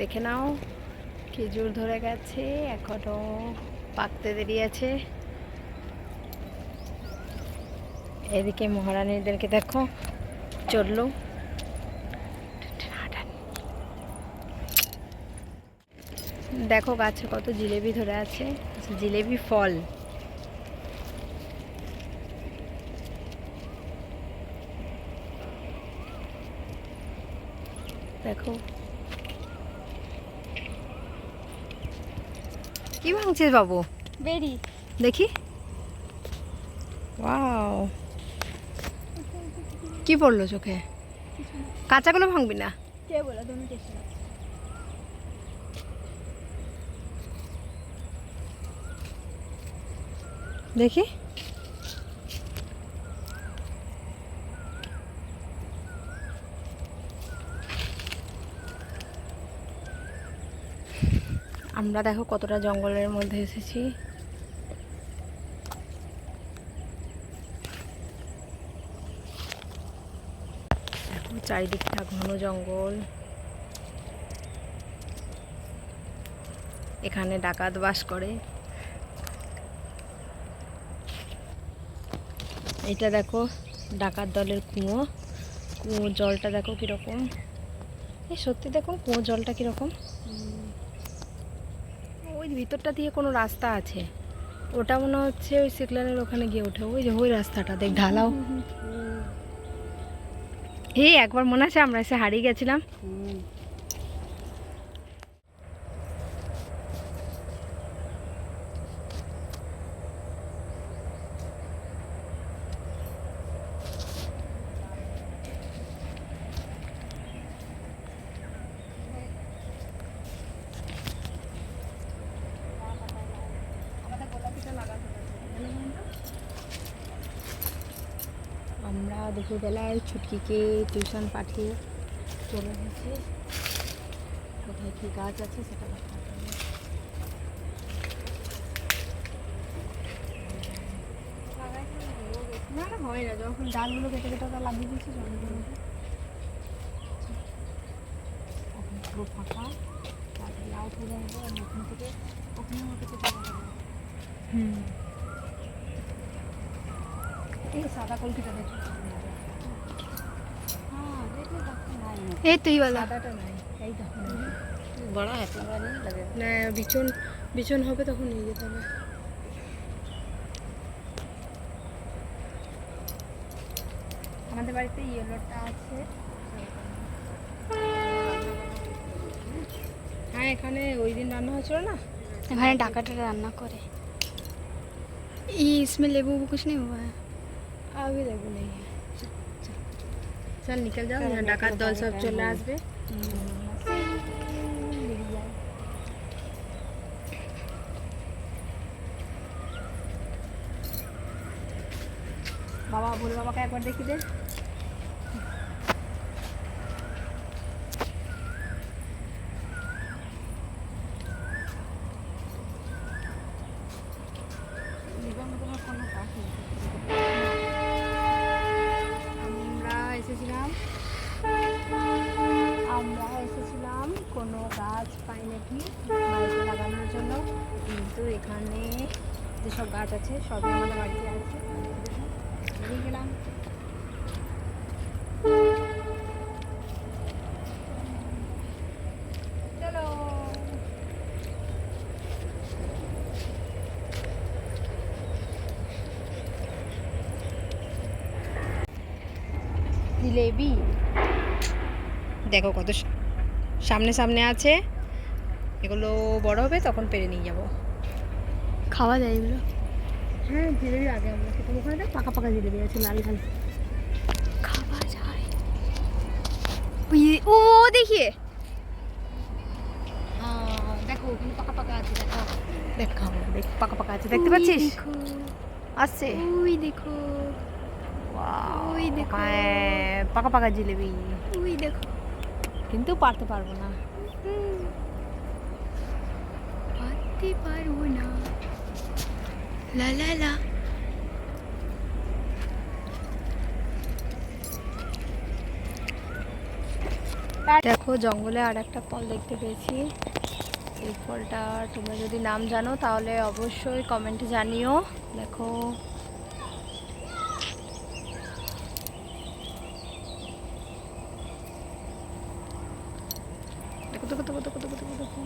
দেখে নাও, খেজুর ধরে গেছে, এখনও পাকতে দেরি আছে। এদিকে মহারানীদেরকে দেখো, চলল। দেখো গাছে কত জিলেবি ধরে আছে, জিলেবি ফল। দেখো। কি ভাঙছিস বাবু? বেরি দেখি। ওয়াও কি পড়ল চোখে? কাঁচাগুলো ভাঙবি না? কে বলো? তুমি দেখি। আমরা দেখো কতটা জঙ্গলের মধ্যে এসেছি। দেখো চারিদিকটা ঘন জঙ্গল। এখানে ডাকাত বাস করে। এটা দেখো ডাকাত দলের কুয়ো। কুয়ো জলটা দেখো কীরকম। এই সত্যি দেখো কুয়ো জলটা কীরকম। ওই ভিতরটা দিয়ে কোনো রাস্তা আছে। ওটা মনে হচ্ছে ওই সিকলানের ওখানে গিয়ে ওঠে। ওই যে ওই রাস্তাটা দেখ ঢালাও। এই একবার মনে আছে আমরা এসে হারিয়ে গেছিলাম? দুপুরবেলায় ছুটকিকে টিউশন পাঠিয়ে চলে এসেছি। কোথায় কী গাছ আছে সেটা না হয় না যখন ডালগুলো কেটে কেটে ওটা লাগিয়ে দিয়েছি পুরো ফাঁকা। তারপরে তুলে আনব আর ওখান থেকে ওখানে কেটে হুম। সাদা কলকিটা দেখো হ্যাঁ দেখলে দেখো নাই এই তুই বলো সাদাটা নাই এই দেখো বড় হ্যাপি বানি লাগে না বিচন বিচন হবে তখন নিয়ে যেতে হবে আমাদের বাড়িতে ইয়েলোটা আছে হ্যাঁ এখানে ওই দিন রান্না হয়েছিল না এখানে ডাকাটা রান্না করে ই इसमें लेबू वेबू कुछ नहीं हुआ है अभी देखो नहीं है चल निकल जाओ यहाँ डाकात दल सब चले আসবে বাবা ভোলে বাবাকে একবার দেখি দে আমরা কোনো গাছ পাই নাকি লাগানোর জন্য। কিন্তু এখানে যেসব গাছ আছে, সবই আমাদের বাড়িতে আছে। গেলাম। জিলেবি। দেখো কত সামনে সামনে আছে। এগুলো বড় হবে তখন পেরে নিয়ে যাব। খাওয়া যায় এগুলো? হ্যাঁ জিলেবি আগে আমরা খেতাম ওখানে দেখ পাকা পাকা জিলেবি আছে লাল লাল। খাওয়া যায়। ও দেখিয়ে। আহ, দেখো ওখানে পাকা পাকা আছে দেখো। দেখ খাব দেখ পাকা পাকা আছে দেখতে পাচ্ছিস? দেখো। আসছে। ওই দেখো। ওই দেখো। পাকা পাকা জিলেবি ওই দেখো। কিন্তু পারতে পারব না। পারতে পারব না। লা লা লা। দেখো জঙ্গলে আর একটা ফল দেখতে পেয়েছি। এই ফলটা তোমরা যদি নাম জানো তাহলে অবশ্যই কমেন্টে জানিও। দেখো দেখো। দেখো দেখো দেখো দেখো দেখো দেখো